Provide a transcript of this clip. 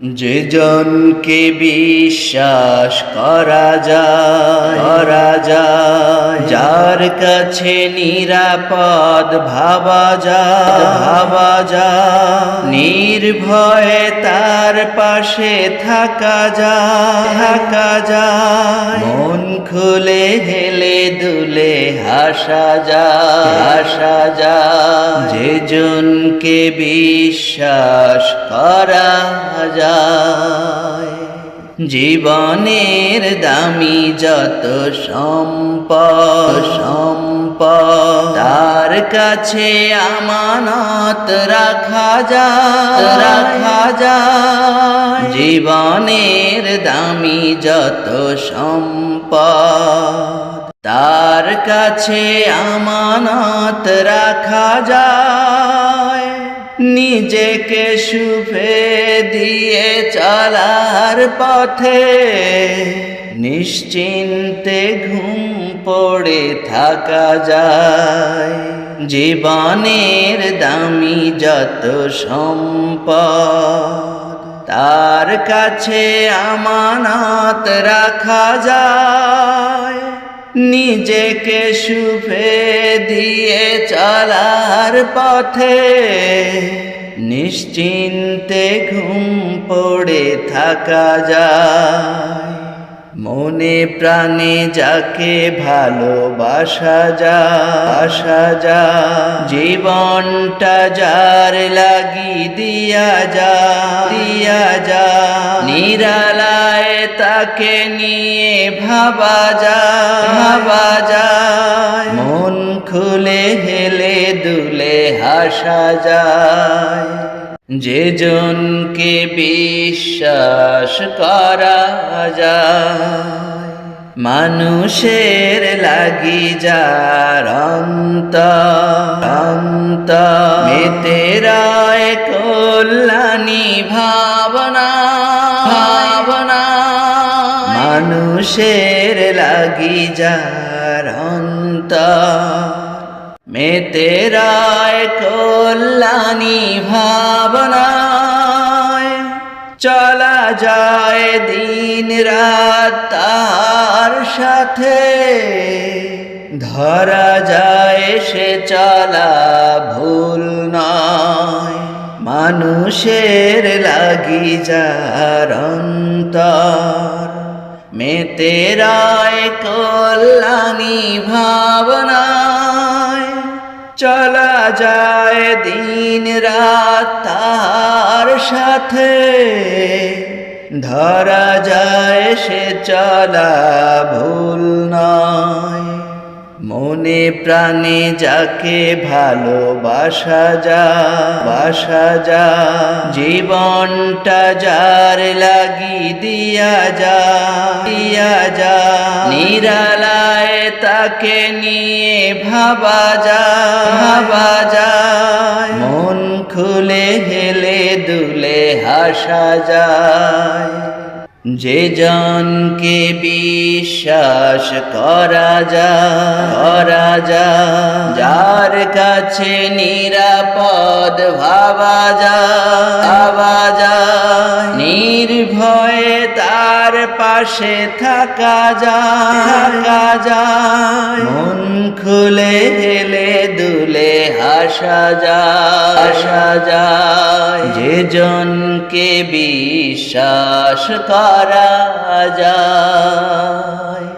যে জনকে বিশ্বাস করা যায় করা যায়, যার কাছে নিরাপদ ভাবা যায় ভাবা যায়, নির্ভয়ে তার পাশে থাকা যায় থাকা যায়। মন খুলে হেলে দুলে হাসা যায় হাসা যায়। যে জনকে বিশ্বাস করা যায়। জীবনের দামি যত সম্প সম্পদ তার কাছে আমানত রাখা যায় রাখা যায়। জীবনের দামি যত সম্প তার কাছে আমানত রাখা যায়। নিজেকে সুফে দিয়ে চলার পথে নিশ্চিন্তে ঘুম পড়ে থাকা যায়। জীবনের দামি যত সম্পদ, তার কাছে আমানত রাখা যায়। নিজেকে সুফে দিয়ে চলার পথে নিশ্চিন্তে ঘুম পড়ে থাকা যায়। মনে প্রাণে যাকে ভালোবাসা যা আশা যা জীবনটা যার লাগি দিয়া যা দিয়া যা নিরালায় তাকে নিয়ে ভাবা যা ভাবা যায়। মন খুলে হেলে দুলে হাসা যায়। যে জনকে বিশ্বাস করা যায়। মানুষের লাগি যার অন্ত অন্ত মেতে রায় কল্যাণী ভাবনা। মানুষের লাগি যার অন্ত মেতে রায় কল্যাণী ভাবনায় চলা যায় দিন রাত তার সাথে। ধরা যায় সে চলা ভুল নয়, মানুষের লাগি যার অন্তর। মেতে তেরায় কল্যাণী ভাবনায় চলা যায় দিন রাত তার সাথে। ধরা যায় সে চলা ভুল নয়। মনে প্রাণে যাকে ভালোবাসা যা, বাসা যা, জীবনটা যার লাগি দিয়া যা দিয়া যা, নিরালায় তাকে নিয়ে ভাবা যা, ভাবা যায় মন খুলে হেলে দুলে হাসা যায়। যে জনকে বিশ্বাস করা যা করা যায়, যার কাছে নিরাপদ ভাবা যায় ভাবা যায়, নির্ভয়ে তার পাশে থাকা যা থাকা মন খুলে দুলে সাজায় সাজায়। যে জনকে বিশ্বাস করা যায়।